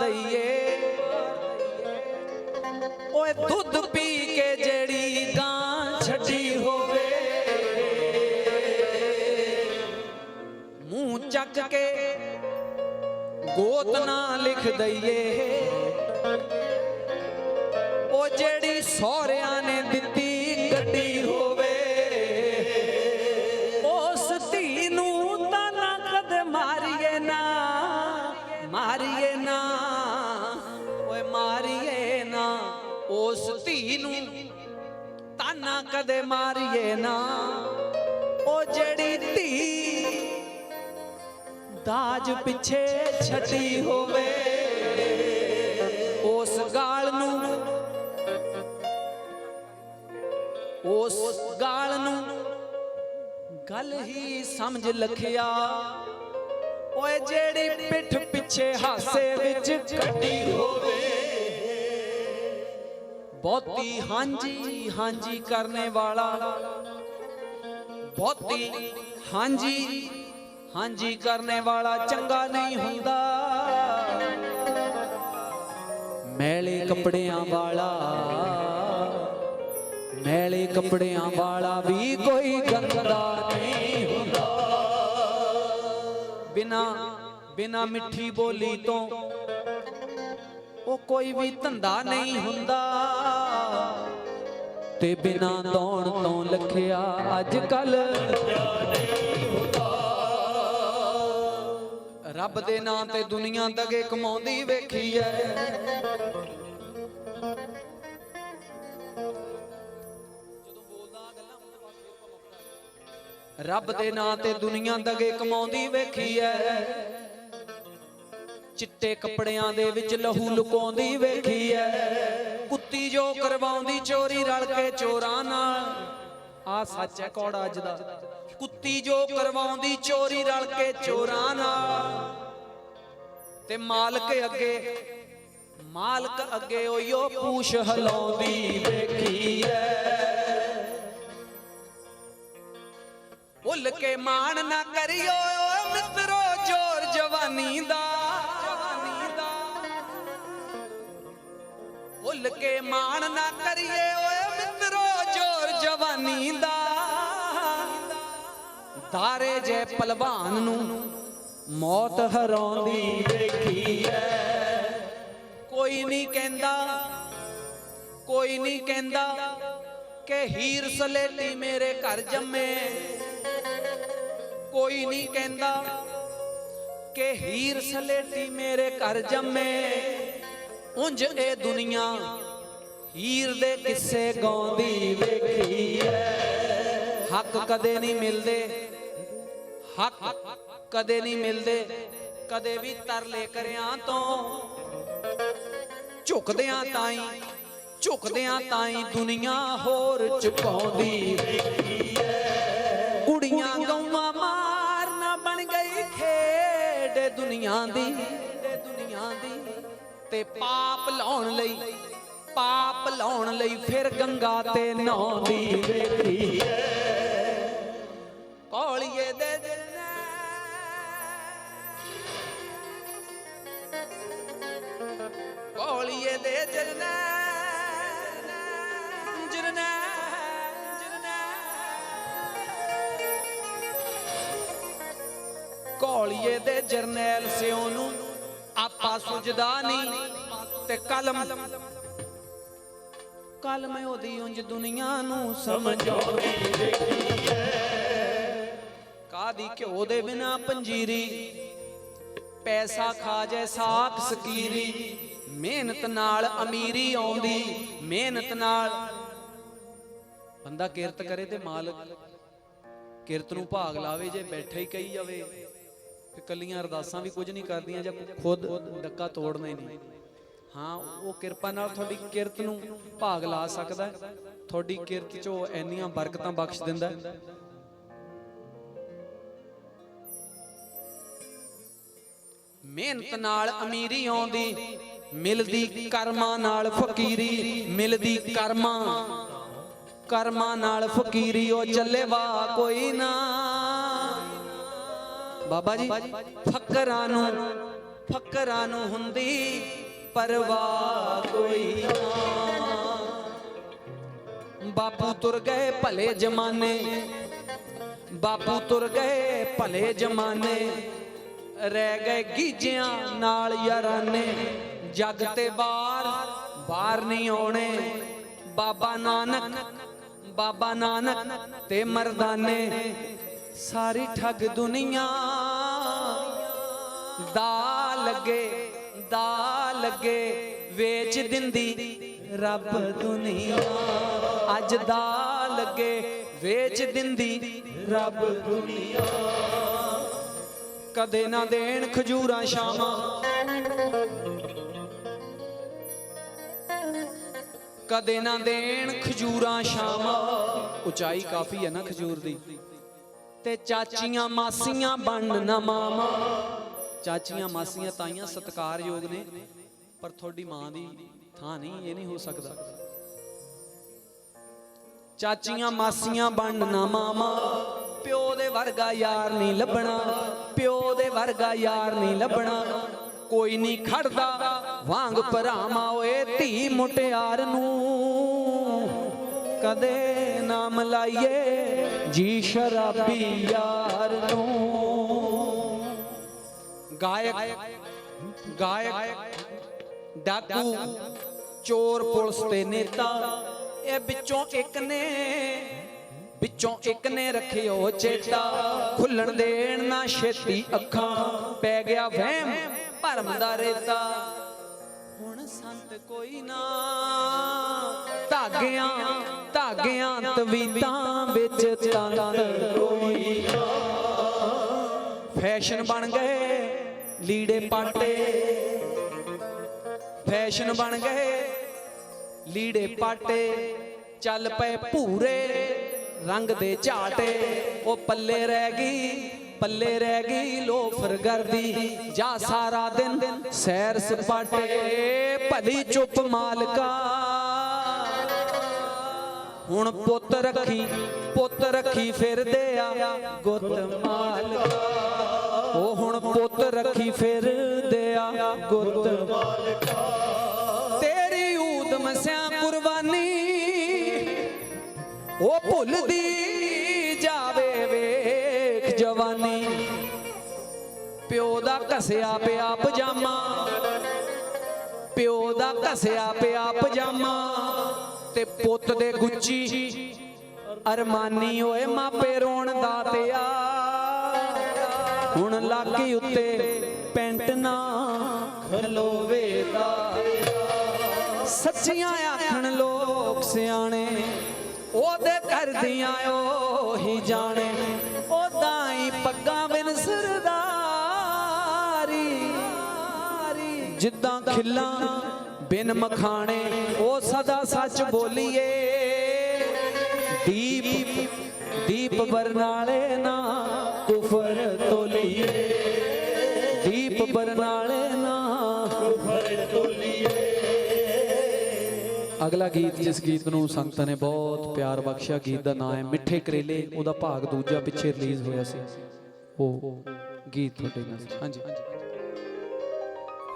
ਦਈਏ। ਓਏ ਦੁੱਧ ਪੀ ਕੇ ਜਿਹੜੀ ਗਾਂ ਛੱਡੀ ਹੋਵੇ। ਮੂੰਹ ਚੱਕ ਕੇ ਗੋਤ ਨਾ ਲਿਖ ਦਈਏ। ਉਸ ਧੀ ਨੂੰ ਤਾਨਾ ਕਦੇ ਮਾਰੀਏ ਨਾ। ਉਹ ਜਿਹੜੀ ਧੀ ਦਾਜ ਪਿੱਛੇ ਛੱਡੀ ਹੋਵੇ, ਉਸ ਗਾਲ ਨੂੰ ਉਸ ਗਾਲ ਨੂੰ ਗੱਲ ਹੀ ਸਮਝ ਲਖਿਆ। ਓਏ ਜਿਹੜੀ ਪਿੱਠ ਪਿੱਛੇ ਹਾਸੇ ਵਿੱਚ ਕੱਢੀ ਹੋਵੇ ਬਹੁਤੀ ਹਾਂਜੀ ਹਾਂਜੀ ਕਰਨੇ ਵਾਲਾ। ਬਹੁਤੀ ਹਾਂਜੀ ਹਾਂਜੀ ਕਰਨੇ ਵਾਲਾ ਚੰਗਾ ਨਹੀਂ ਹੁੰਦਾ। ਮੈਲੇ ਕੱਪੜਿਆਂ ਵਾਲਾ, ਮੈਲੇ ਕੱਪੜਿਆਂ ਵਾਲਾ ਵੀ ਕੋਈ ਗੰਦਾ ਨਹੀਂ ਹੁੰਦਾ। ਬਿਨਾ ਬਿਨਾ ਮਿੱਠੀ ਬੋਲੀ ਤੋਂ ਉਹ ਕੋਈ ਵੀ ਧੰਦਾ ਨਹੀਂ ਹੁੰਦਾ। ਤੇ ਬਿਨਾ ਦੌਣ ਤੋਂ ਲਖਿਆ ਅੱਜ ਕੱਲ ਰੱਬ ਦੇ ਨਾਂ ਤੇ ਦੁਨੀਆ ਦਗੇ ਕਮਾਉਂਦੀ ਵੇਖੀ ਐ। ਰੱਬ ਦੇ ਨਾਂ ਤੇ ਦੁਨੀਆ ਦਗੇ ਕਮਾਉਂਦੀ ਵੇਖੀ ਐ। ਚਿੱਟੇ ਕੱਪੜਿਆਂ ਦੇ ਵਿੱਚ ਲਹੂ ਲੁਕਾਉਂਦੀ ਵੇਖੀ ਐ। ਕੁੱਤੀ ਜੋ ਕਰਵਾਉਂਦੀ ਚੋਰੀ ਰਲ ਕੇ ਚੋਰਾਂ ਨਾਲ। ਆ ਸੱਚ ਹੈ ਕੌੜਾ ਅੱਜ ਦਾ। ਕੁੱਤੀ ਜੋ ਕਰਵਾਉਂਦੀ ਚੋਰੀ ਰਲ ਕੇ ਚੋਰਾਂ ਨਾਲ। ਤੇ ਮਾਲਕ ਅੱਗੇ ਮਾਲਕ ਅੱਗੇ ਓਯੋ ਪੂਛ ਹਲਾਉਂਦੀ ਵੇਖੀ ਐ। ਭੁੱਲ ਕੇ ਮਾਣ ਨਾ ਕਰਿਓ ਮਿੱਤਰੋ। ਤਾਰੇ ਜੈ ਪਹਿਲਵਾਨ ਨੂੰ ਮੌਤ ਹਰਾਉਂਦੀ ਵੇਖੀ ਐ। ਕੋਈ ਨਹੀਂ ਕਹਿੰਦਾ, ਕੋਈ ਨਹੀਂ ਕਹਿੰਦਾ ਕਿ ਹੀਰ ਸਲੇਟੀ ਮੇਰੇ ਘਰ ਜੰਮੇ। ਕੋਈ ਨਹੀਂ ਕਹਿੰਦਾ ਕਿ ਹੀਰ ਸਲੇਟੀ ਮੇਰੇ ਘਰ ਜੰਮੇ। ਉਂਝ ਇਹ ਦੁਨੀਆ ਹੀਰ ਦੇ ਕਿੱਸੇ ਗਾਉਂਦੀ ਵੇਖੀ ਐ। ਹੱਕ ਕਦੇ ਨਹੀਂ ਮਿਲਦੇ ਹੱਕ ਕਦੇ ਨਹੀਂ ਮਿਲਦੇ, ਕਦੇ ਵੀ ਤਰਲੇ ਕਰਿਆਂ ਤੋਂ। ਝੁਕਦਿਆਂ ਤਾਈ ਝੁਕਦਿਆਂ ਤਾਈ ਦੁਨੀਆ ਹੋਰ ਝੁਕਾਉਂਦੀ। ਕੁੜੀਆਂ ਗਊਆਂ ਮਾਰਨਾ ਬਣ ਗਈ ਖੇਡ ਦੁਨੀਆ ਦੀ। ਦੁਨੀਆ ਦੀ ਤੇ ਪਾਪ ਲਾਉਣ ਲਈ, ਪਾਪ ਲਾਉਣ ਲਈ ਫਿਰ ਗੰਗਾ ਤੇ ਨਹਾਉਂਦੀ। ਵੇਖੀ ਐ ਕੌਲੀਏ ਦੇ ਜਰਨੈ। ਜਰਨੈ ਜਰਨੈ। ਕੌਲੀਏ ਦੇ ਜਰਨੈਲ ਸਿਓ ਨੂੰ ਆਪਾ ਸੁਝਦਾ ਨਹੀਂ ਤੇ ਕਲਮ। ਕਲਮ ਉਹਦੀ ਉਂਝ ਦੁਨੀਆ ਨੂੰ ਸਮਝਾਉਂਦੀ ਵੇਖੀ ਐ ਕਾਦੀ ਘਿਓ ਦੇ ਬਿਨਾ ਪੰਜੀਰੀ, ਪੈਸਾ ਖਾ ਜੈ ਸਾਖ ਸਕੀਰੀ। ਮਿਹਨਤ ਨਾਲ ਅਮੀਰੀ ਆਉਂਦੀ, ਮਿਹਨਤ ਨਾਲ ਬੰਦਾ ਕਿਰਤ ਕਰੇ ਤੇ ਮਾਲਕ ਕਿਰਤ ਨੂੰ ਭਾਗ ਲਾਵੇ, ਜੇ ਬੈਠਾ ਹੀ ਕਹੀ ਜਾਵੇ ਤੇ ਕੱਲੀਆਂ ਅਰਦਾਸਾਂ ਵੀ ਕੁਝ ਨਹੀਂ ਕਰਦੀਆਂ ਜਾਂ ਖੁਦ ਡੱਕਾ ਤੋੜਨਾ ਹੀ ਨਹੀਂ ਹਾਂ, ਉਹ ਕਿਰਪਾ ਨਾਲ ਤੁਹਾਡੀ ਕਿਰਤ ਨੂੰ ਭਾਗ ਲਾ ਸਕਦਾ ਹੈ। ਤੁਹਾਡੀ ਕਿਰਤ ਚੋਂ ਇੰਨੀਆਂ ਬਰਕਤਾਂ ਬਖਸ਼ ਦਿੰਦਾ ਹੈ। ਮਿਹਨਤ ਨਾਲ ਅਮੀਰੀ ਆਉਂਦੀ ਮਿਲਦੀ ਕਰਮਾਂ ਨਾਲ ਫਕੀਰੀ, ਮਿਲਦੀ ਕਰਮਾਂ। ਕਰਮਾਂ ਨਾਲ ਫਕੀਰੀ, ਉਹ ਚੱਲੇ ਵਾ ਕੋਈ ਨਾ। ਬਾਬਾ ਜੀ, ਫਕਰਾਂ ਨੂੰ ਫਕਰਾਂ ਨੂੰ ਹੁੰਦੀ ਪਰਵਾਹ ਕੋਈ ਨਾ। ਬਾਪੂ ਤੁਰ ਗਏ ਭਲੇ ਜਮਾਨੇ, ਬਾਪੂ ਤੁਰ ਗਏ ਭਲੇ ਜਮਾਨੇ। ਰਹਿ ਗਏ ਗੀਜਿਆਂ ਨਾਲ ਯਾਰਾਨੇ। ਜੱਗ ਤੇ ਬਾਹਰ ਬਾਹਰ ਨਹੀਂ ਆਉਣੇ। ਬਾਬਾ ਨਾਨਕ ਬਾਬਾ ਨਾਨਕ ਤੇ ਮਰਦਾਨੇ, ਸਾਰੀ ਠੱਗ ਦੁਨੀਆ। ਦਾ ਲੱਗੇ ਦਾ ਲੱਗੇ ਵੇਚ ਦਿੰਦੀ ਰੱਬ ਦੁਨੀਆ। ਅੱਜ ਦਾ ਲੱਗੇ ਵੇਚ ਦਿੰਦੀ ਰੱਬ ਦੁਨੀਆ। ਕਦੇ ਨਾ ਦੇਣ ਖਜੂਰਾਂ, ਸ਼ਾਮਾਂ ਕਦੇ ਨਾ ਦੇਣ ਖਜੂਰਾਂ ਸ਼ਾਮਾਂ ਉਚਾਈ ਕਾਫੀ ਹੈ ਨਾ ਖਜੂਰ ਦੀ। ਤੇ ਚਾਚੀਆਂ ਮਾਸੀਆਂ ਬਣਨ ਨਾ ਮਾਮਾ ਚਾਚੀਆਂ ਮਾਸੀਆਂ ਤਾਈਆਂ ਸਤਿਕਾਰਯੋਗ ਨੇ, ਪਰ ਤੁਹਾਡੀ ਮਾਂ ਦੀ ਥਾਂ ਨਹੀਂ, ਇਹ ਨਹੀਂ ਹੋ ਸਕਦਾ। ਚਾਚੀਆਂ ਮਾਸੀਆਂ ਬਣਨ ਨਾ ਮਾਮਾ ਪਿਓ ਦੇ ਵਰਗਾ ਯਾਰ ਨਹੀਂ ਲੱਭਣਾ। ਪਿਓ ਦੇ ਵਰਗਾ ਯਾਰ ਨਹੀਂ ਲੱਭਣਾ। ਕੋਈ ਨਹੀਂ ਖੜਦਾ। ਵਾਂਗ ਭਰਾਵਾਂ ਓਏ ਧੀ ਮੁਟਿਆਰ ਨੂੰ। ਕਦੇ ਨਾਮ ਲਾਈਏ ਜੀ ਸ਼ਰਾਬੀ ਯਾਰ ਨੂੰ। ਗਾਇਕ ਗਾਇਕ, ਡਾਕੂ, ਚੋਰ ਪੁਲਿਸ ਤੇ ਨੇਤਾ, ਇਹ ਵਿੱਚੋਂ ਇੱਕ ਨੇ, ਵਿੱਚੋਂ ਇੱਕ ਨੇ ਰੱਖਿਓ ਚੇਤਾ। ਖੁੱਲਣ ਦੇਣ ਨਾ ਛੇਤੀ ਅੱਖਾਂ, ਪੈ ਗਿਆ ਵਹਿਮ, ਭਰਮ ਦਾ ਰੇਤਾ। ਸੰਤ ਕੋਈ ਨਾ। ਧਾਗਿਆਂ ਧਾਗਿਆਂ ਤਵੀਤਾਂ ਵਿੱਚ ਤੰਤ ਕੋਈ ਨਾ ਫੈਸ਼ਨ ਬਣ ਗਏ ਲੀੜੇ ਪਾਟੇ। ਫੈਸ਼ਨ ਬਣ ਗਏ ਲੀੜੇ ਪਾਟੇ। ਚੱਲ ਪਏ ਭੂਰੇ ਰੰਗ ਦੇ ਝਾਟੇ। ਉਹ ਪੱਲੇ ਰਹਿ ਗਈ ਪੱਲੇ ਰਹਿ ਗਈ ਲੋਫਰ ਗਰਦੀ। ਜਾ ਸਾਰਾ ਦਿਨ ਸੈਰ ਸਪਾਟੇ, ਭਲੀ ਚੁੱਪ ਮਾਲਕਾ। ਹੁਣ ਪੁੱਤ ਰੱਖੀ ਪੁੱਤ ਰੱਖੀ ਫਿਰਦੇ ਆ ਗੁੱਤ ਮਾਲਕਾ। ਉਹ ਹੁਣ ਪੁੱਤ ਰੱਖੀ ਫਿਰਦੇ ਆ ਗੁੱਤ ਮਾਲਕਾ। ਤੇਰੀ ਊਦਮ ਸਿਆ ਕੁਰਬਾਨੀ, ਉਹ ਭੁੱਲਦੀ ਜਵਾਨੀ। ਪਿਓ ਦਾ ਘਸਿਆ ਪਿਆ ਪਜਾਮਾ। ਪਿਓ ਦਾ ਘਸਿਆ ਪਿਆ ਪਜਾਮਾ। ਤੇ ਪੁੱਤ ਦੇ ਗੁੱਚੀ। ਅਰਮਾਨੀ ਓਏ ਮਾਪੇ ਰੋਣ ਦਾ ਤਿਆ। ਹੁਣ ਲਾਗੀ ਉੱਤੇ ਪੈਂਟ ਨਾ ਖਲੋਵੇ ਦਾ। ਸੱਚੀਆਂ ਆਖਣ ਲੋਕ ਸਿਆਣੇ, ਉਹਦੇ ਕਰਦੀਆਂ ਉਹੀ ਜਾਣੇ। ਜਿੱਦਾਂ ਖਿੱਲਾਂ ਬਿਨ ਮਖਾਣੇ, ਉਹ ਸਦਾ ਸੱਚ ਬੋਲੀਏ। ਦੀਪ ਦੀਪ ਬਰਨਾਲੇ ਨਾ ਕੁਫਰ ਤੋਲੀਏ। ਦੀਪ ਬਰਨਾਲੇ ਨਾ ਅਗਲਾ ਗੀਤ, ਜਿਸ ਗੀਤ ਨੂੰ ਸੰਗਤਾਂ ਨੇ ਬਹੁਤ ਪਿਆਰ ਬਖਸ਼ਿਆ, ਗੀਤ ਦਾ ਨਾਮ ਹੈ ਮਿੱਠੇ ਕਰੇਲੇ। ਉਹਦਾ ਭਾਗ ਦੂਜਾ ਪਿੱਛੇ ਰਿਲੀਜ਼ ਹੋਇਆ ਸੀ। ਉਹ ਗੀਤ ਤੁਹਾਡੇ ਨਾਲ ਹਾਂਜੀ।